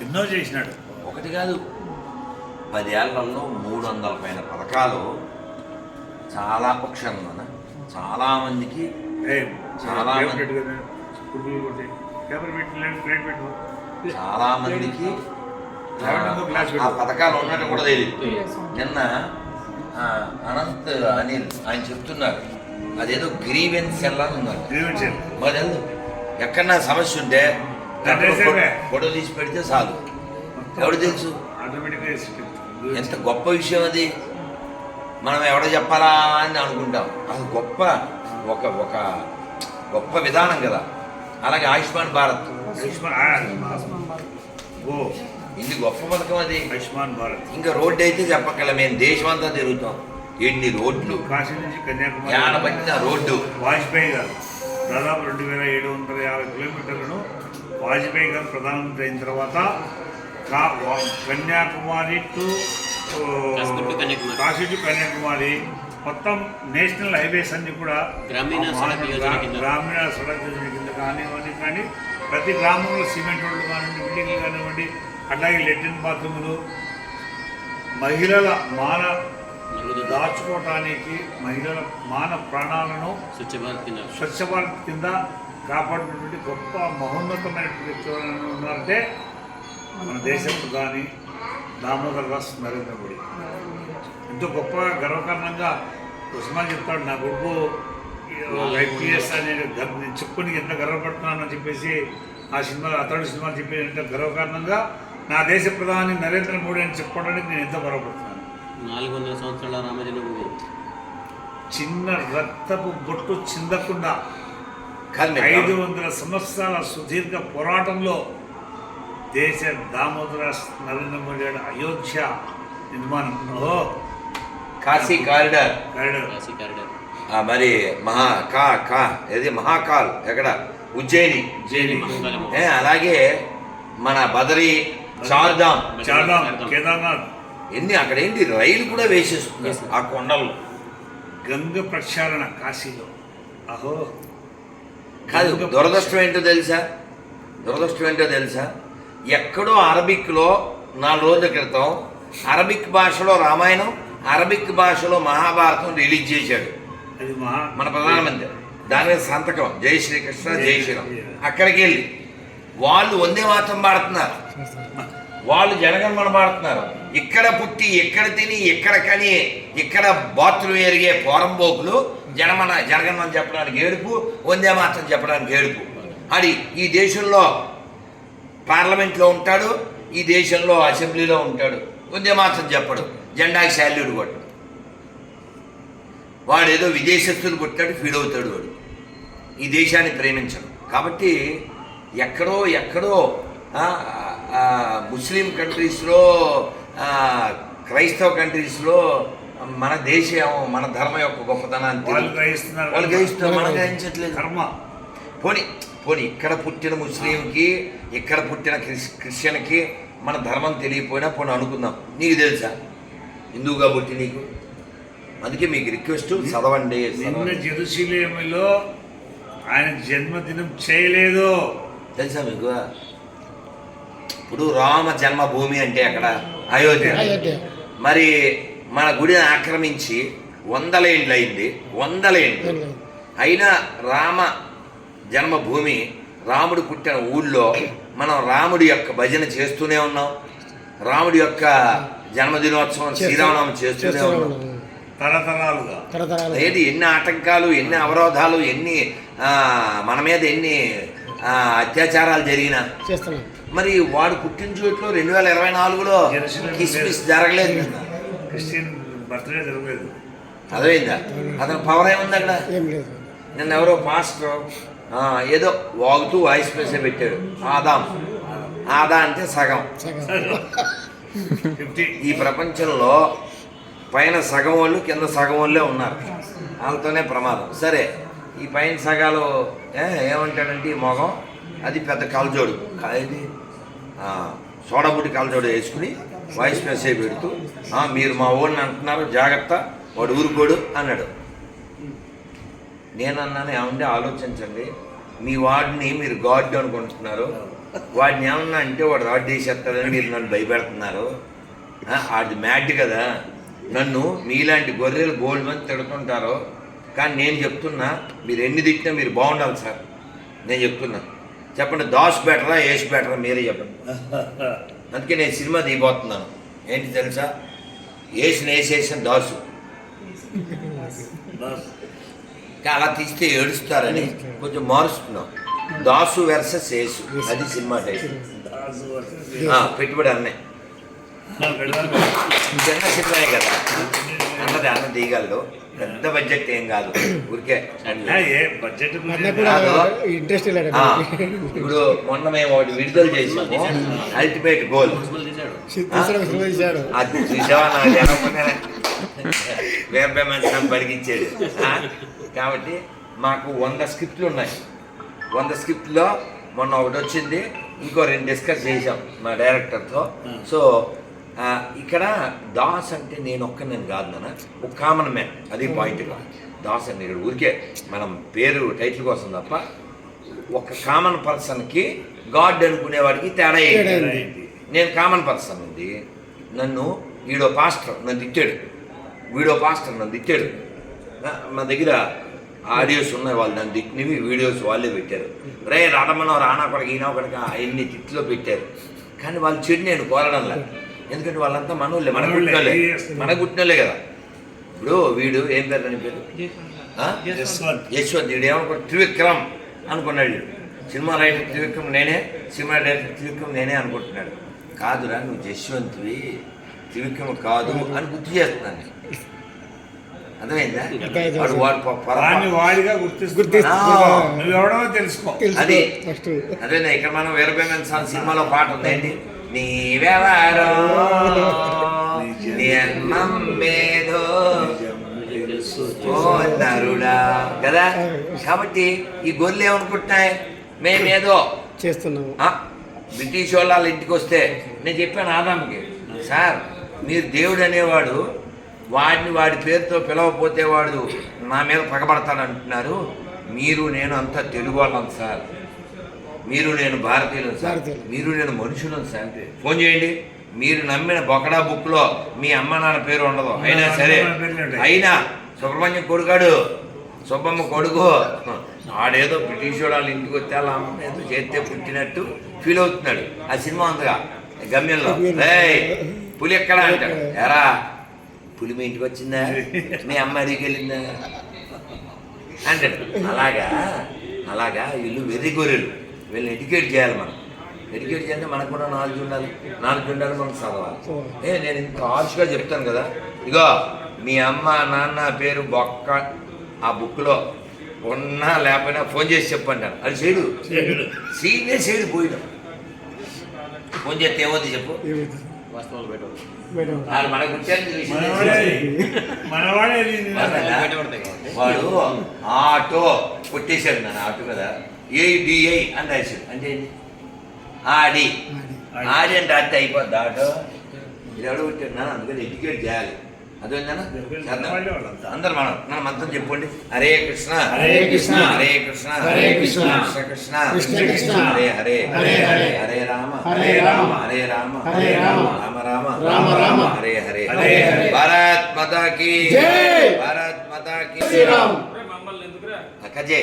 ఎన్నో చేసినాడు ఒకటి కాదు పదేళ్ళలో మూడు వందల పైన పథకాలు చాలా పక్షాలను చాలా మందికి ఏ, చాలా మందికి ఆ. పథకాలు ఉన్నట్టు కూడా తెలియదు నిన్న అనంత్ అనిల్ ఆయన చెప్తున్నారు అదేదో గ్రీవెన్స్ సెల్ అని ఉన్నారు గ్రీవెన్స్. మరి? ఎక్కడన్నా సమస్య ఉంటే. ఫోటో తీసి పెడితే చాలు. ఎవడు తెలుసు. ఎంత గొప్ప విషయం అది. మనం ఎవడ చెప్పాలా అని అనుకుంటాం. అది గొప్ప ఒక ఒక గొప్ప విధానం కదా. అలాగే ఆయుష్మాన్ భారత్. ఓ. ఇది గొప్ప పథకం అది. ఆయుష్మాన్ భారత్. ఇంకా రోడ్డు అయితే చెప్పగల మేము దేశం అంతా తిరుగుతాం. ఎన్ని రోడ్లు? కాశీ నుంచి కన్యాకుమారి రోడ్డు. వాజ్పేయి గారు దాదాపు రెండు వేల ఏడు వందల యాభై కిలోమీటర్లను వాజ్పేయి గారు ప్రధానమంత్రి అయిన తర్వాత కన్యాకుమారి టు. కాశీ టు కన్యాకుమారి మొత్తం నేషనల్ హైవేస్ అన్ని కూడా గ్రామీణ సడక్ యోజన గ్రా- కింద. గ్రామీణ సడక్ యోజన కింద కానివ్వండి కానీ ప్రతి గ్రామంలో సిమెంట్ రోడ్లు కానివ్వండి బిల్డింగ్లు కానివ్వండి అట్లాగే లెట్రిన్ బాత్రూములు మహిళల మాన దాచుకోవటానికి మహిళల మాన ప్రాణాలను స్వచ్ఛ భారత్ కింద స్వచ్ఛ భారత్ కింద కాపాడినటువంటి గొప్ప మహోన్నతమైన వ్యక్తులు ఉన్నారంటే మన దేశం ప్రధాని దామోదర్ దాస్ నరేంద్ర మోడీ. ఎంతో గొప్పగా గర్వకారణంగా ఉస్మాన్ చెప్తాడు నా కొడుకు ఐపీఎస్ అనే నేను చెప్పుకొని ఎంత గర్వపడుతున్నానని చెప్పేసి ఆ సినిమా అతడు సినిమాలు చెప్పి ఎంత గర్వకారణంగా నా దేశ ప్రధాని నరేంద్ర మోడీ అని చెప్పుకోవడానికి నేను ఎంతో గర్వపడుతున్నాను. నాలుగు వందల సంవత్సరాల రామజన్మభూమి. చిన్న రక్తపు బొట్టు చిందకుండా ఐదు వందల సంవత్సరాల సుదీర్ఘ పోరాటంలో దేశ దామోదర నరేంద్ర మోడీ గారి అయోధ్య నిర్మాణం. ఓ Kashi corridor. Corridor. Kashi corridor. ఆ, మరి మహా కా కా ఏది మహాకాల్ ఎక్కడ? ఉజ్జయిని. ఏ, అలాగే మన బదరి చార్ధామ్. చార్ధామ్ కేదార్నాథ్. ఎన్ని అక్కడ ఏంటి రైలు కూడా వేసేస్తున్నారు ఆ కొండల్లో గంగ ప్రక్షాళన కాశీలో. అహో. కాదు దురదృష్టం ఏంటో తెలుసా? దురదృష్టం ఏంటో తెలుసా? ఎక్కడో అరబిక్లో నాలుగు రోజుల క్రితం అరబిక్ భాషలో రామాయణం అరబిక్ భాషలో మహాభారతం రిలీజ్ చేశాడు. మన ప్రధానమంత్రి. దాని మీద సంతకం. జై శ్రీకృష్ణ జై శ్రీరామ్. అక్కడికి వెళ్ళి వాళ్ళు వందే మాత్రం పాడుతున్నారు. వాళ్ళు జనగణమన పాడుతున్నారు. ఇక్కడ పుట్టి ఇక్కడ తిని ఇక్కడ కని ఇక్కడ బాత్రూమ్ ఎరిగే పోరంబోకులు జనమన జనగణమని చెప్పడానికి ఏడుపు వందే మాత్రం చెప్పడానికి ఏడుపు. అది ఈ దేశంలో పార్లమెంట్లో ఉంటాడు ఈ దేశంలో అసెంబ్లీలో ఉంటాడు. వందే మాత్రం చెప్పడు. జెండాకి శాల్యూడ్ కొట్టడు వాడు ఏదో విదేశస్తులు కొట్టాడు ఫీడ్ అవుతాడు వాడు. ఈ దేశాన్ని ప్రేమించడు. కాబట్టి ఎక్కడో ఎక్కడో ముస్లిం కంట్రీస్లో క్రైస్తవ కంట్రీస్లో మన దేశం మన ధర్మం యొక్క గొప్పతనాన్ని వాళ్ళు గ్రహిస్తున్నారు వాళ్ళు గ్రహిస్తున్నారు మనం గ్రహించట్లేదు. కర్మ పోనీ పోనీ ఇక్కడ పుట్టిన ముస్లింకి ఇక్కడ పుట్టిన క్రిస్ క్రిస్టియన్కి మన ధర్మం తెలియకపోయినా పోనీ అనుకుందాం. నీకు తెలుసా? హిందువుగా పుట్టి నీకు? అందుకే మీకు రిక్వెస్ట్ చదవండి నిన్న. జెరూసలేములో ఆయన జన్మదినం చేయలేదు. తెలుసా మీకు? ఇప్పుడు రామ జన్మభూమి అంటే అక్కడ అయోధ్య. మరి మన గుడిని ఆక్రమించి వందల ఏండ్లు అయింది. వందల ఏండ్లు. అయినా రామ జన్మభూమి రాముడు పుట్టిన ఊళ్ళో మనం రాముడి యొక్క భజన చేస్తూనే ఉన్నాం. రాముడి యొక్క జన్మదినోత్సవం శ్రీరామనామం చేస్తూనే ఉన్నాం. తరతరాలుగా. తరతరాలు ఏది? ఎన్ని ఆటంకాలు ఎన్ని అవరోధాలు ఎన్ని మన మీద ఎన్ని అత్యాచారాలు జరిగినా. మరి వాడు పుట్టిన చోట్లో రెండు వేల ఇరవై నాలుగులో కిస్మిస్ జరగలేదు. కదా. క్రిస్టియన్ బర్త్డే జరగలేదు. అర్థమైందా? అతని పవర్ ఏముంది అక్కడ? ఏం లేదు. నిన్న ఎవరో మాస్టర్ ఆ, ఏదో వాగుతూ వాయిస్ మెసేజ్ పెట్టాడు. ఆదాం. ఆదా అంటే సగం. ఈ ప్రపంచంలో పైన సగం వాళ్ళు కింద సగం వాళ్ళే ఉన్నారు. వాళ్ళతోనే ప్రమాదం. సరే ఈ పైన సగాలు ఏమంటాడంటే ఈ మొగం? అది పెద్ద కలజోడు. ఇది ఆ, సోడాబుడ్డి కలజోడు వేసుకుని వాయిస్ మెసేజ్ పెడుతూ మీరు మా ఓడిని అంటున్నారు జాగ్రత్త వాడు ఊరుకోడు అన్నాడు. నేను అన్నాను ఏమంటే ఆలోచించండి. మీ వాడిని మీరు గాడ్ అనుకుంటున్నారు. వాడిని ఏమన్నా అంటే వాడు రాడ్ చేసేస్తాడని మీరు నన్ను భయపెడుతున్నారు. అది మ్యాట్ కదా. నన్ను మీలాంటి గొర్రెలు గోల్డ్ మంది తిడుతుంటారు. కానీ నేను చెప్తున్నా మీరు ఎన్ని తిట్టినా మీరు బాగుండాలి సార్. నేను చెప్తున్నా. చెప్పండి దాస్ బెటరా ఏస్ బెటరా మీరే చెప్పండి. అందుకే నేను సినిమా దిగిపోతున్నాను ఏంటి తెలుసా? ఏసిన వేసేసిన దాసు. అలా తీస్తే ఏడుస్తారని కొంచెం మారుస్తున్నాం. దాసు వెర్సెస్ యేసు. అది సినిమా ఆ, పెట్టుబడి అన్నే. పెడదాం. చిన్న సినిమానే కదా తీయగలదు పెద్ద బడ్జెట్ ఏం కాదు. ఊరికే బడ్జెట్. ఇంట్రెస్ట్ ఇప్పుడు మొన్న మేము ఒకటి విడుదల చేసాము అల్టిమేట్ గోల్ అది చూసావా మంచి? కాబట్టి మాకు వంద స్క్రిప్ట్లు ఉన్నాయి. వంద స్క్రిప్ట్లో మొన్న ఒకటి వచ్చింది. ఇంకో రెండు డిస్కస్ చేసాం మా డైరెక్టర్తో సో ఇక్కడ దాస్ అంటే నేను ఒక్క నేను కాదు నాన్న. ఒక కామన్ మ్యాన్ అది పాయింట్ దాస్ అంటే ఇక్కడ ఊరికే మనం పేరు టైటిల్ కోసం తప్ప ఒక కామన్ పర్సన్కి గాడ్ అనుకునేవాడికి తేడా ఏంటి? నేను కామన్ పర్సన్ ఉంది నన్ను వీడో పాస్టర్ నన్ను తిట్టాడు. వీడో పాస్టర్ నన్ను తిట్టాడు. నా- మా దగ్గర ఆడియోస్ ఉన్నాయి వాళ్ళు నన్ను తిట్టినవి వీడియోస్ వాళ్ళే పెట్టారు. రే రాడమనో రానా కొడక ఈయన కొడక ఎన్ని తిట్లో పెట్టారు. కానీ వాళ్ళు చెడు నేను కోరడంలే ఎందుకంటే వాళ్ళంతా మనోళ్ళే మన. గుట్టినోళ్ళే Yes. మన గుట్టినోళ్ళే కదా. ఇప్పుడు వీడు ఏం పేరు అని పేరు? ఆ? యశ్వంత్ వీడు ఏమనుకో త్రివిక్రమ్ అనుకున్నాడు వీడు. సినిమా రైటర్ త్రివిక్రమ్ నేనే సినిమా డైరెక్టర్ త్రివిక్రమ్ నేనే అనుకుంటున్నాడు. కాదురా నువ్వు యశ్వంత్వి త్రివిక్రమ్ కాదు అని గుర్తు చేస్తున్నాను నేను. అర్థమైందా. వాడు వాడు వాడిగా తెలుసుకో. అది. అదే ఇక్కడ మనం వీరభేమన్ సినిమాలో పాట ఉంది ఏంటి నీవెవరో ఓ నరుడా కదా? కాబట్టి ఈ గొర్రెలు ఏమనుకుంటున్నాయి? మేమేదో చేస్తున్నాము. ఆ, బ్రిటిష్ వాళ్ళు వాళ్ళ ఇంటికి వస్తే నేను చెప్పాను ఆదాంకి సార్ మీరు దేవుడు అనేవాడు వాడిని వాడి పేరుతో పిలవపోతే వాడు నా మీద పగబడతాడు అంటున్నారు మీరు నేను అంతా తెలుగు వాళ్ళం సార్. మీరు నేను భారతీయులను సార్. మీరు నేను మనుషులను సార్ ఫోన్ చేయండి. మీరు నమ్మిన బొకడా బుక్లో మీ అమ్మ నాన్న పేరు ఉండదు. అయినా సరే. అయినా సుబ్రహ్మణ్యం కొడుకాడు. సుబ్బమ్మ కొడుకు. ఆడేదో బ్రిటిష్ వాళ్ళ ఇంటికి వచ్చే వాళ్ళ అమ్మ ఏదో చేస్తే పుట్టినట్టు ఫీల్ అవుతున్నాడు. ఆ సినిమా ఉందిగా గమ్యంలో. పులి ఎక్కడ అంటాడు. ఎరా పులి మీ ఇంటికి వచ్చిందా? మీ అమ్మ అడిగి వెళ్ళిందా? అంటాడు. అలాగా అలాగా వీళ్ళు వెర్రి గొర్రెలు. వీళ్ళని ఎడ్యుకేట్ చేయాలి మనం. ఎడ్యుకేట్ చేస్తే మనకు కూడా నాలెడ్జ్ ఉండాలి నాలెడ్జ్ ఉండాలి మనం చదవాలి. ఏ నేను ఇంత హార్ష్గా చెప్తాను కదా. ఇగో మీ అమ్మ నాన్న పేరు బొక్క ఆ బుక్లో ఉన్నా లేకపోయినా ఫోన్ చేసి చెప్పంటాను అది చేయడు. సీనే చేయడు పోయిన. ఫోన్ చేస్తే ఏమవుతుంది చెప్పు? వాస్తవాలు మనకు వాడు ఆటో కొట్టేశాడు నన్ను ఆటో కదా. ఏడిఐ అని రాశాడు అంటే? ఆడి ఆడి. అంటే అత్త అయిపోద్ది ఆటో ఇది నాన్న అందుకని ఎడ్యుకేట్ చేయాలి. అందరు మనం మనం మంత్రం చెప్పండి హరే కృష్ణ హరే కృష్ణ. హరే కృష్ణ హరే కృష్ణ. కృష్ణ కృష్ణ కృష్ణ. హరే హరే హరే హరే. హరే రామ హరే రామ. హరే రామ హరే రామ. రామ రామ రామ రామ. హరే హరే హరే హరే. భారత్ మాతా కీ జై. భారత్ మాతా కీ శ్రీరామ్ అక్కజే